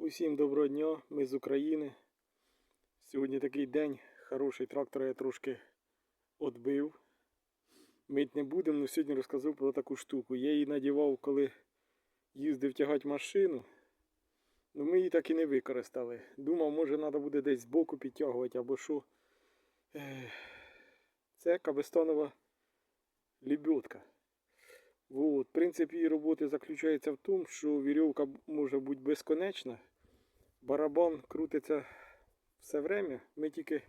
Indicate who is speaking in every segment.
Speaker 1: Усім доброго дня, ми з України. Сьогодні такий день, хороший трактор я трошки відбив. Мить не будемо, але сьогодні розказав про таку штуку. Я її надівав, коли їздив тягати машину. Ну ми її так і не використали. Думав, може треба буде десь збоку підтягувати або що. Це кабестанова лебедка. Вот. Принцип її роботи заключається в тому, що вірьовка може бути безконечна. Барабан крутиться все время. Ми тільки.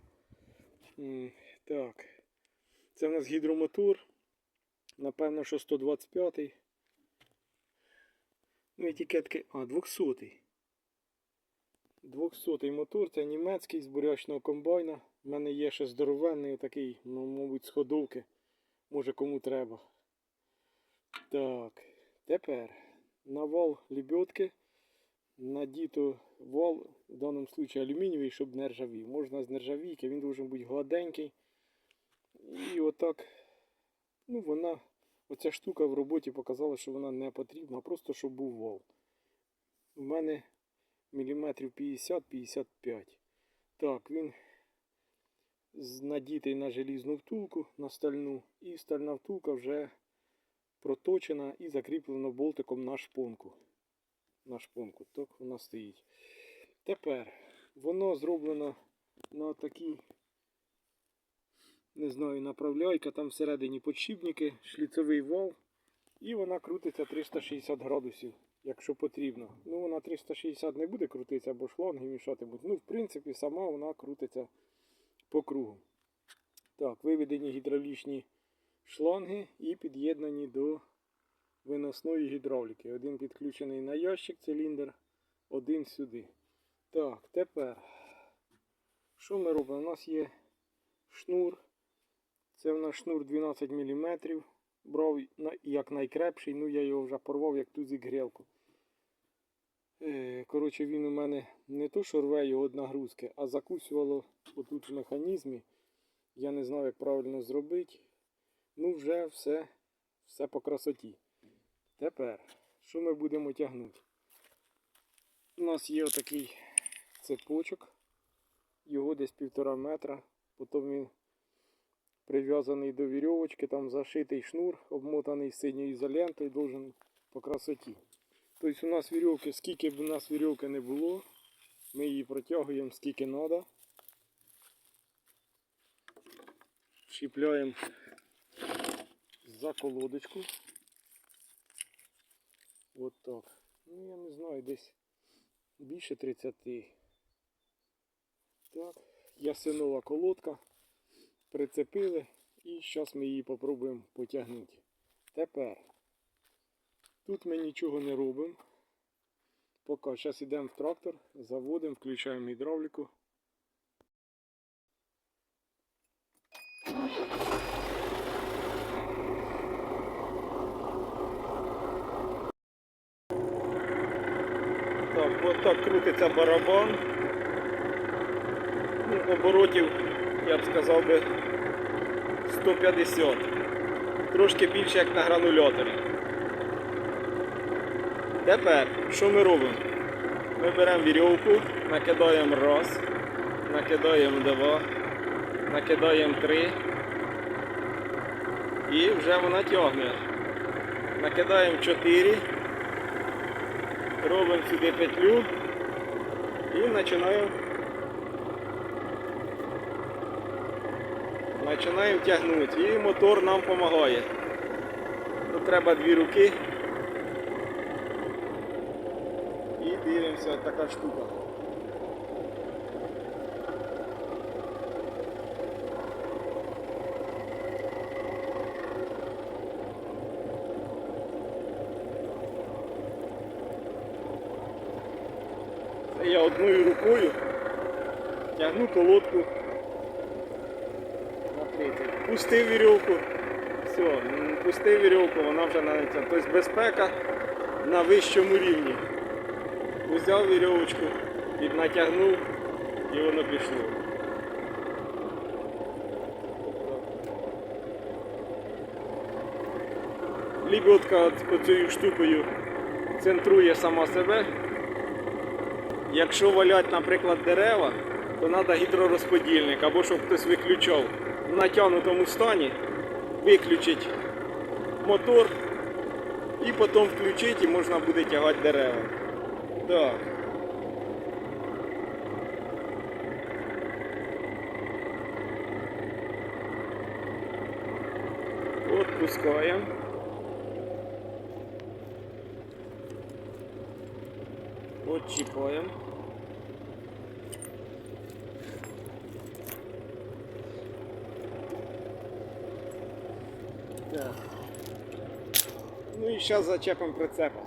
Speaker 1: Так. Це в нас гідромотор. Напевно, що 125-й. Ну, етикетки. А, 200-й. 200-й мотор, це німецький з бурячного комбайна. У мене є ще здоровенний такий, ну, мабуть, з ходовки. Може кому треба. Так, тепер на вал лебедки надіто вал, в даному случае алюмінієвий, щоб не ржавів. Можна з нержавійки, він должен бути гладенький. І отак, ну вона, оця штука в роботі показала, що вона не потрібна, просто щоб був вал. У мене міліметрів 50-55. Так, він надітий на желізну втулку, на стальну, і стальна втулка вже проточена і закріплено болтиком на шпонку. На шпонку. Так вона стоїть. Тепер воно зроблено на такій, не знаю, направляйка, там всередині подшипники, шліцевий вал. І вона крутиться 360 градусів, якщо потрібно. Ну, вона 360 не буде крутитися, бо шланги мішатимуть. Ну, в принципі, сама вона крутиться по кругу. Так, виведені гідравлічні шланги і під'єднані до виносної гідравліки. Один підключений на ящик циліндр, один сюди. Так, тепер, що ми робимо? У нас є шнур. Це в нас шнур 12 мм. Брав як найкрепший, ну я його вже порвав як тузик грілку. Е, Коротше, він у мене не то, що рве його нагрузки, а закусувало отут в механізмі. Я не знав, як правильно зробити. Ну, вже все, все по красоті. Тепер, що ми будемо тягнути? У нас є отакий цепочок, його десь півтора метра, потім він прив'язаний до вірьовочки, там зашитий шнур, обмотаний синьою ізолентою, должен по красоті. Тобто у нас вірьовки, скільки б у нас вірьовки не було, ми її протягуємо скільки треба. Чіпляємо за колодочку. От так. Ну я не знаю, десь більше 30. Так, ясенова колодка. Прицепили і зараз ми її попробуємо потягнути. Тепер тут ми нічого не робимо. Поки зараз йдемо в трактор, заводимо, включаємо гідравліку. Так, от так крутиться барабан. Ну, оборотів, я б сказав би, 150. Трошки більше, як на грануляторі. Тепер, що ми робимо? Ми беремо вірьовку, накидаємо раз, накидаємо два, накидаємо три. І вже вона тягне. Накидаємо 4. Робимо сюди петлю і починаємо починаємо тягнути. І мотор нам допомагає. Тут треба дві руки. І дивимося, така штука. Я одною рукою тягну колодку на 30. Пустив вірьовку. Все, пустив вірьовку, вона вже на Тобто безпека на вищому рівні. Взяв вірьовочку, піднатягнув і воно пішло. Лібідка оцією штукою центрує сама себе якщо валять, наприклад, дерева, то треба гідророзподільник або щоб хтось виключав в натягнутому стані, виключить мотор і потім включити і можна буде тягати дерева. Так. Отпускаємо. Отчіпаємо. Ну і зараз зачепимо прицепа.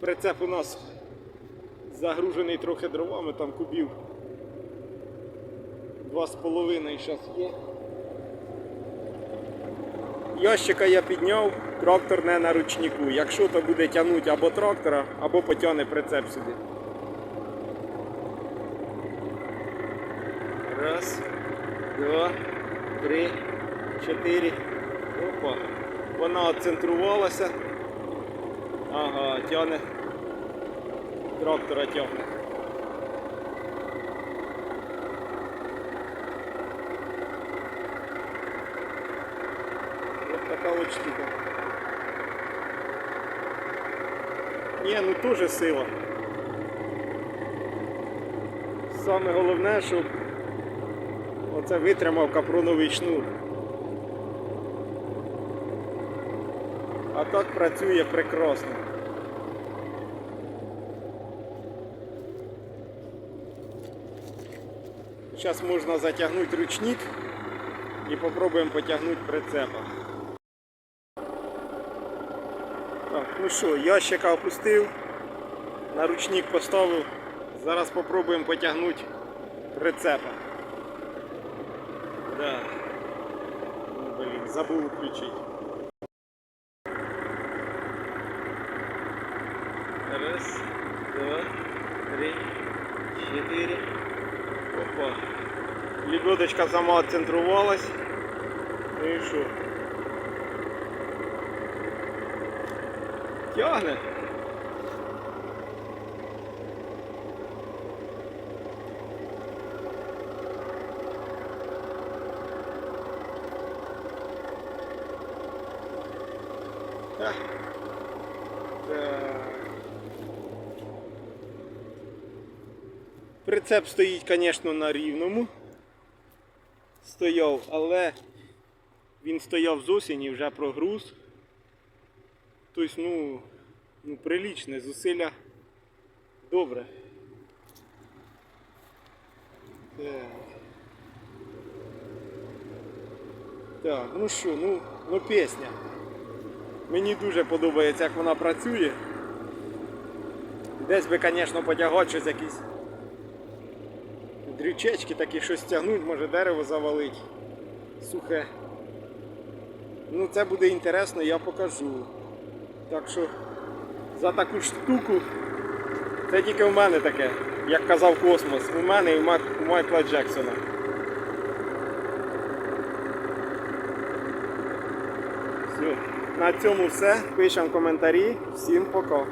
Speaker 1: Прицеп у нас загружений трохи дровами, там кубів. Два з половиною зараз є. Ящика я підняв, трактор не на ручнику. Якщо то буде тягнути або трактора, або потягне прицеп сюди. Раз, два, три, чотири. Опа. Вона центрувалася. Ага, тягне. Трактора тягне. Така от штука. Ні, ну теж сила. Саме головне, щоб оце витримав капроновий шнур. А так працює прекрасно. Зараз можна затягнути ручник і попробуємо потягнути прицепа. Так, ну що, ящика опустив, на ручник поставив. Зараз спробуємо потягнути прицепа. Да. Ну, блін, забув включити. Раз, два, три, чотири. Опа. Лебедочка сама центрувалась. Ну і що? Тягне. Прицеп стоїть, звісно, на рівному. Стояв, але він стояв з осені, вже прогруз. Тобто, ну, ну приличне, зусилля добре. Так, ну що, ну, ну пісня. Мені дуже подобається, як вона працює. Десь би, звісно, потягати щось якісь дрючечки такі, щось тягнуть, може дерево завалить. Сухе. Ну це буде інтересно, я покажу. Так що за таку штуку це тільки в мене таке, як казав космос. У мене і у Майкла Джексона. Все. На цьому все. Пишемо коментарі. Всім пока.